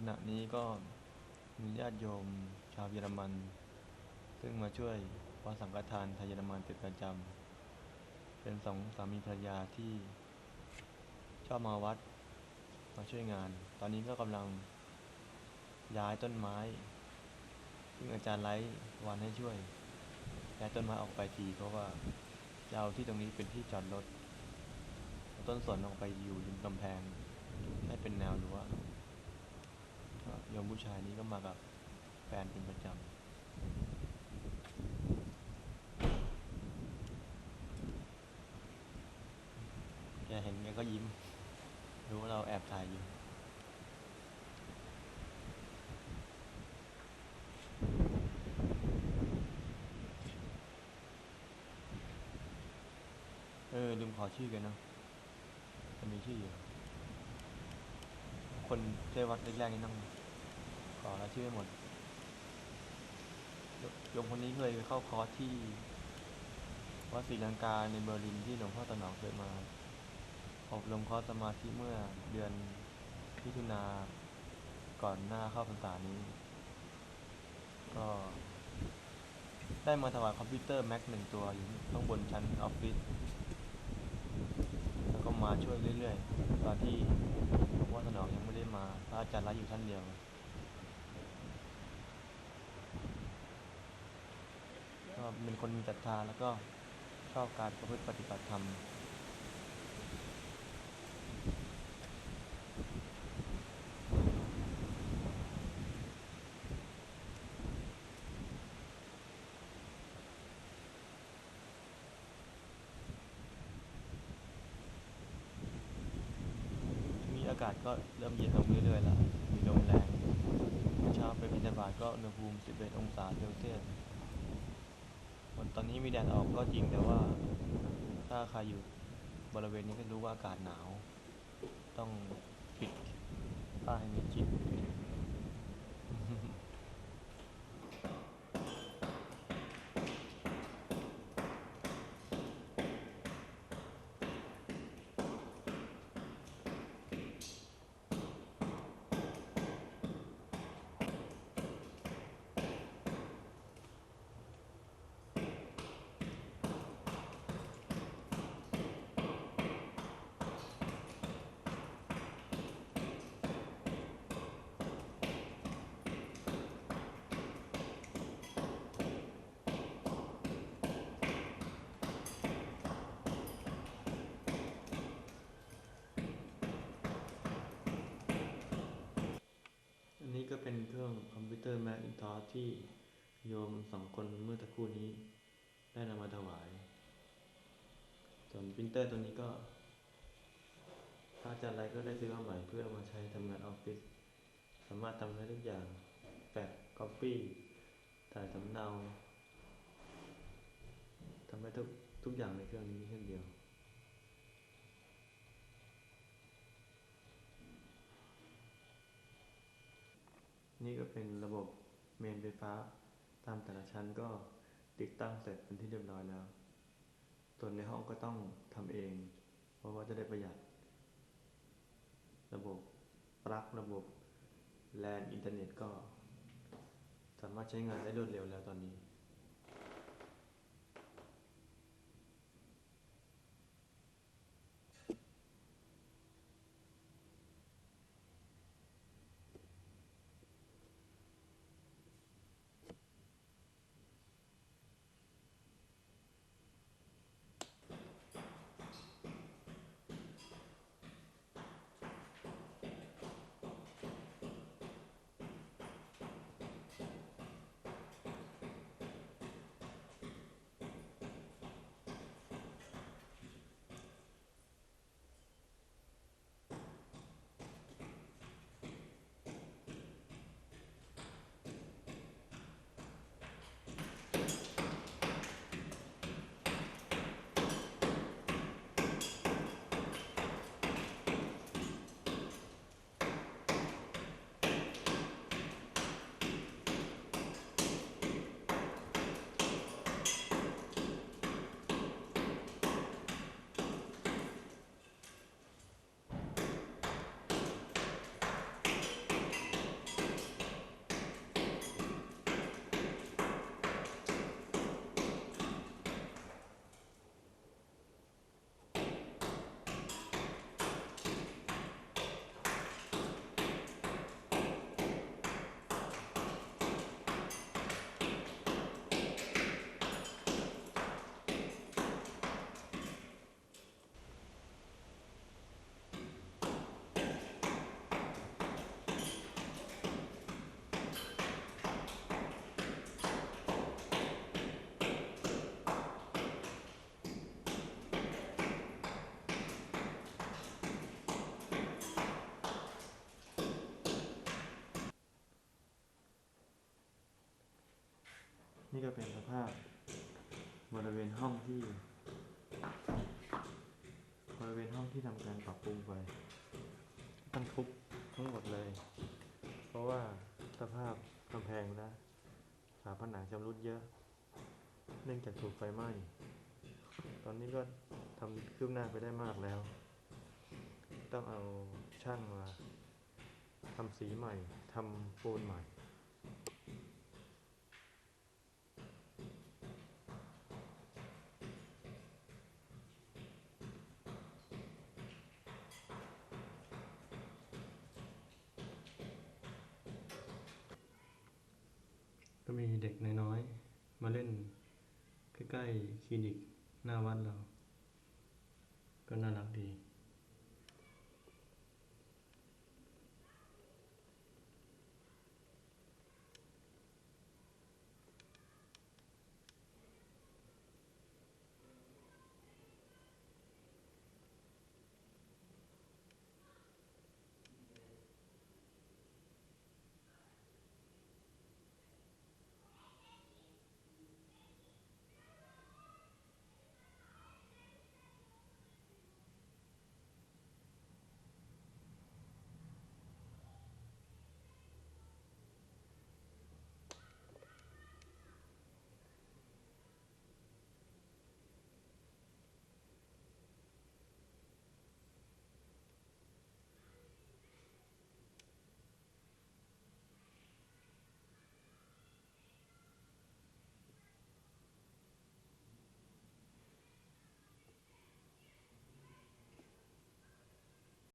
ขณะนี้ก็มีญาติโยมชาวเยอรมัน ซึ่งมาช่วยวัดสังฆทานไทยเยอรมันเป็นประจำเป็นสองสามีภรรยาที่ชอบมาวัดมาช่วยงาน ตอนนี้ก็กำลังย้ายต้นไม้ ซึ่งอาจารย์ไลท์วันให้ช่วยย้ายต้นไม้ออกไปทีเพราะว่าจะเอาที่ตรงนี้เป็นที่จอดรถเอาต้นสนออกไปอยู่ริมกำแพงให้เป็นแนวรั้ว ยมผู้ชายนี้ก็มากับแฟนเป็นประจำแกเห็นแกก็ยิ้ม รู้ว่าเราแอบถ่ายอยู่ เออลืมขอชื่อกันเนาะมันมีชื่ออยู่ คนเจ้วัดแรกๆนี่ต้อง ขอแล้วชื่อให้หมดโยมคนนี้เคยเข้าคอร์สที่วัดศรีลังกาในเบอร์ลินที่หลวงพ่อตนองเคยมาอบรมคอร์สสมาธิเมื่อเดือนมิถุนาก่อนหน้าเข้าพรรษานี้ ก็ได้มาถวายคอมพิวเตอร์ Mac หนึ่งตัวอยู่ข้างบนชั้นออฟฟิศแล้วก็มาช่วยเรื่อยๆ ตอนที่หลวงพ่อสนองยังไม่ได้มาพระอาจารย์รักอยู่ท่านเดียว เป็นคนมีศรัทธาแล้วก็ชอบการประพฤติปฏิบัติธรรม มีอากาศก็เริ่มเย็นลงเรื่อยๆแล้ว มีลมแรงเช้าไปบินทบาก็อุณหภูมิ 11 องศาเซลเซียส อนนี้มีแดดออกก็จริงแต่ว่า ถ้าใครอยู่บริเวณนี้ก็รู้ว่าอากาศหนาว ต้องปิดผ้าให้มิดชิด อันนี้ก็เป็นเครื่องคอมพิวเตอร์ Macintosh ที่โยมสองคนเมื่อตะคู่นี้ ได้นำมาถวาย ส่วนปรินเตอร์ตัวนี้ก็พระอาจารย์ไรก็ได้ซื้อมาใหม่เพื่อเอามาใช้ทำงานออฟฟิศสามารถทำได้ทุกอย่างแปะก๊อปปี้ถ่ายสำเนาทำได้ทุกทุกอย่างในเครื่องนี้เช่นเดียวนี่ก็เป็นระบบ เมนไฟฟ้าตามแต่ละชั้นก็ติดตั้งเสร็จเป็นที่เรียบร้อยแล้ว ส่วนในห้องก็ต้องทำเอง เพราะว่าจะได้ประหยัด ระบบปลั๊กระบบแลนอินเทอร์เน็ตก็ สามารถใช้งานได้รวดเร็วแล้วตอนนี้ นี่ก็เป็นสภาพบริเวณห้องที่บริเวณห้องที่ทำการปรับปรุงไปต้องทุบทั้งหมดเลย เพราะว่าสภาพกำแพงและฝาผนังชำรุดเยอะ เนื่องจากถูกไฟไหม้ ตอนนี้ก็ทำคืบหน้าไปได้มากแล้ว ต้องเอาช่างมาทำสีใหม่ทำปูนใหม่ มีเด็กน้อยๆ มาเล่นใกล้ๆคลินิกหน้าวัดเรา ก็น่ารักดี